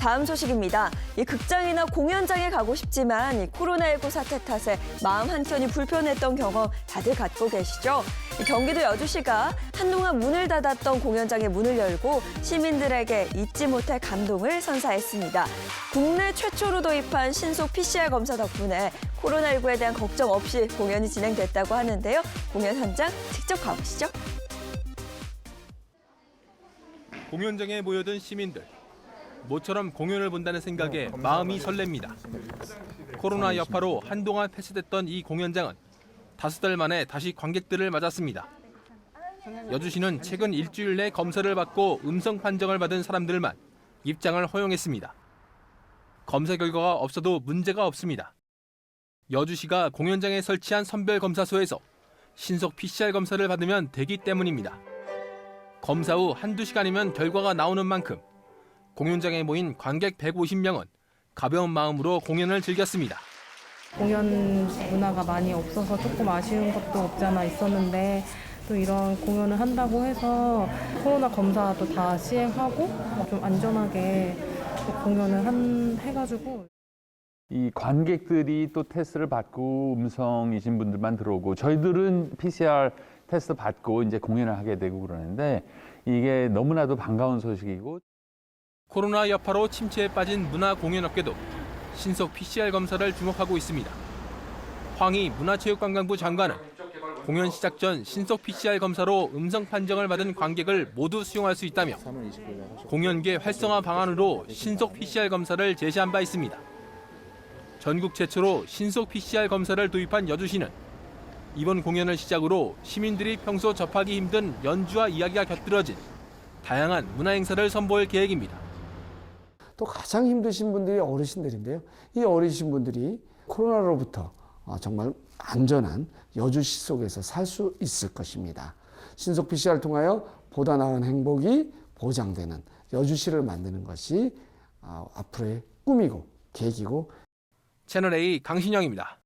다음 소식입니다. 이 극장이나 공연장에 가고 싶지만 이 코로나19 사태 탓에 마음 한켠이 불편했던 경험 다들 갖고 계시죠? 이 경기도 여주시가 한동안 문을 닫았던 공연장의 문을 열고 시민들에게 잊지 못할 감동을 선사했습니다. 국내 최초로 도입한 신속 PCR 검사 덕분에 코로나19에 대한 걱정 없이 공연이 진행됐다고 하는데요. 공연 현장 직접 가보시죠. 공연장에 모여든 시민들. 모처럼 공연을 본다는 생각에 마음이 설렙니다. 코로나 여파로 한동안 폐쇄됐던 이 공연장은 다섯 달 만에 다시 관객들을 맞았습니다. 여주시는 최근 일주일 내 검사를 받고 음성 판정을 받은 사람들만 입장을 허용했습니다. 검사 결과가 없어도 문제가 없습니다. 여주시가 공연장에 설치한 선별 검사소에서 신속 PCR 검사를 받으면 되기 때문입니다. 검사 후 한두 시간이면 결과가 나오는 만큼 공연장에 모인 관객 150명은 가벼운 마음으로 공연을 즐겼습니다. 공연 문화가 많이 없어서 조금 아쉬운 것도 없지 않아 있었는데 또 이런 공연을 한다고 해서 코로나 검사도 다 시행하고 좀 안전하게 또 공연을 한, 해가지고 이 관객들이 또 테스트를 받고 음성이신 분들만 들어오고 저희들은 PCR 테스트 받고 이제 공연을 하게 되고 그러는데 이게 너무나도 반가운 소식이고 코로나 여파로 침체에 빠진 문화 공연업계도 신속 PCR 검사를 주목하고 있습니다. 황희 문화체육관광부 장관은 공연 시작 전 신속 PCR 검사로 음성 판정을 받은 관객을 모두 수용할 수 있다며 공연계 활성화 방안으로 신속 PCR 검사를 제시한 바 있습니다. 전국 최초로 신속 PCR 검사를 도입한 여주시는 이번 공연을 시작으로 시민들이 평소 접하기 힘든 연주와 이야기가 곁들여진 다양한 문화 행사를 선보일 계획입니다. 또 가장 힘드신 분들이 어르신들인데요. 이 어르신 분들이 코로나로부터 어, 정말 안전한 여주시 속에서 살 수 있을 것입니다. 신속 PCR을 통하여 보다 나은 행복이 보장되는 여주시를 만드는 것이 어, 앞으로의 꿈이고 계기고 채널A 강신영입니다.